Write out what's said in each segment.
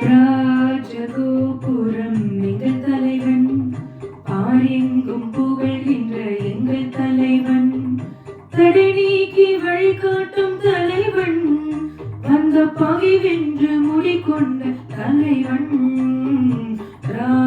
ராஜகோபுரம் எங்கள் தலைவன். பாரெங்கும் புகழ்கின்ற எங்கள் தலைவன். தடை நீக்கி வழிகாட்டும் தலைவன். வந்த பகை வென்று முடிக்கொண்ட தலைவன். ராஜகோபுரம்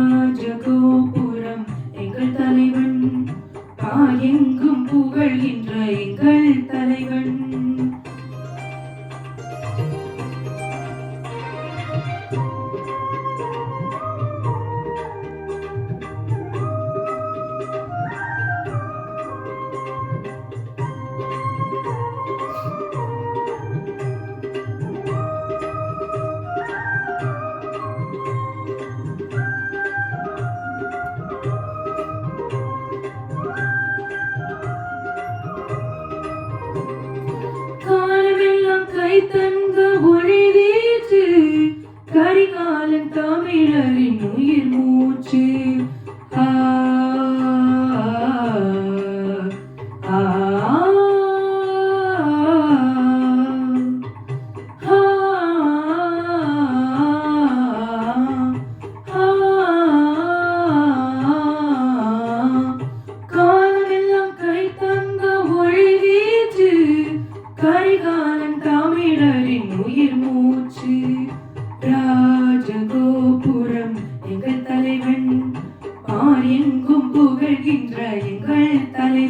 தங்க ஒளி வீச்சு கரிகாலன் தமிழரின் உயிர் மூச்சு. ஆ, ஆ,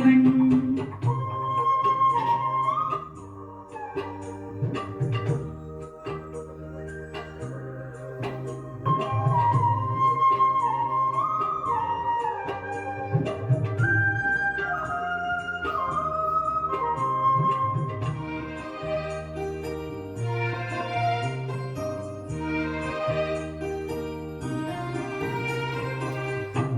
தலைவன்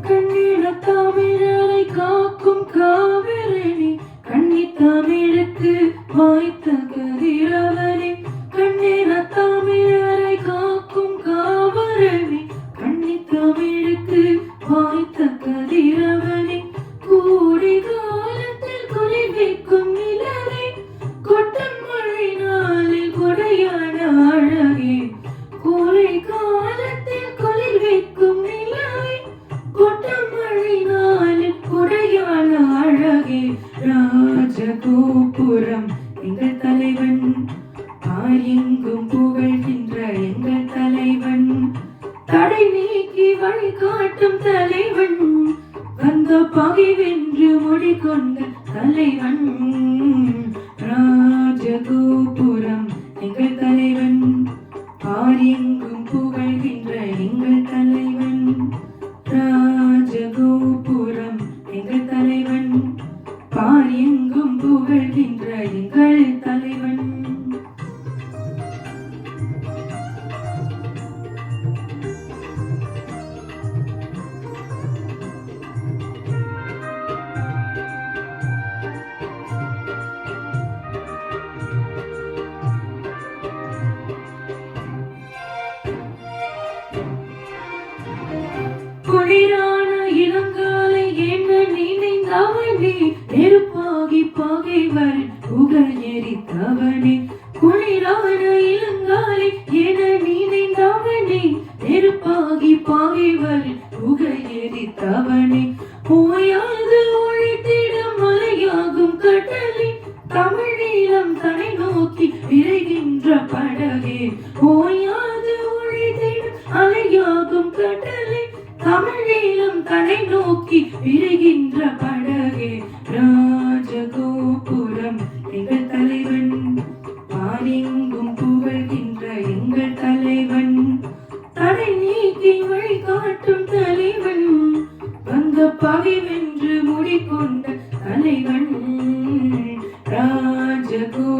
கண்ணீர தமிழரை காக்கும் காவிரணி கண்ணி தமிழுக்கு வாய்த்த கதிரவனே கண்ணின தமிழரை காக்கும் காவரணி கண்ணி தமிழுக்கு வாய் ராஜகோபுரம் எங்கள் தலைவன் ஆயெங்கும் புகழ்கின்ற எங்கள் தலைவன். தடை நீக்கி வழிகாட்டும் தலைவன். வந்த பகை வென்று கொண்ட தலைவன். ராஜகோபுரம் எங்கள் குளிரான இளங்காலை என்ன நினைந்தவனே? நெருப்பாகி பகைவர் புகழ் எரித்தவனே குளிரான இளங்காலை என நினைந்தவனே? நெருப்பாகி பகைவர் புகழ் எரித்தவனே போயாது ஒழித்திட மலையாகும் கடலே தமிழீழம் தனை நோக்கி விரைகின்ற படகே. ஓயாது கடை நோக்கி விரைகின்ற படகே ராஜகோபுரம். எங்கள் தலைவன் பாலிங்கும் புகழ்கின்ற எங்கள் தலைவன். தடை நீக்கி வழி காட்டும் தலைவன். வந்த பகை வென்று முடிக்கொண்ட தலைவன் ராஜகோ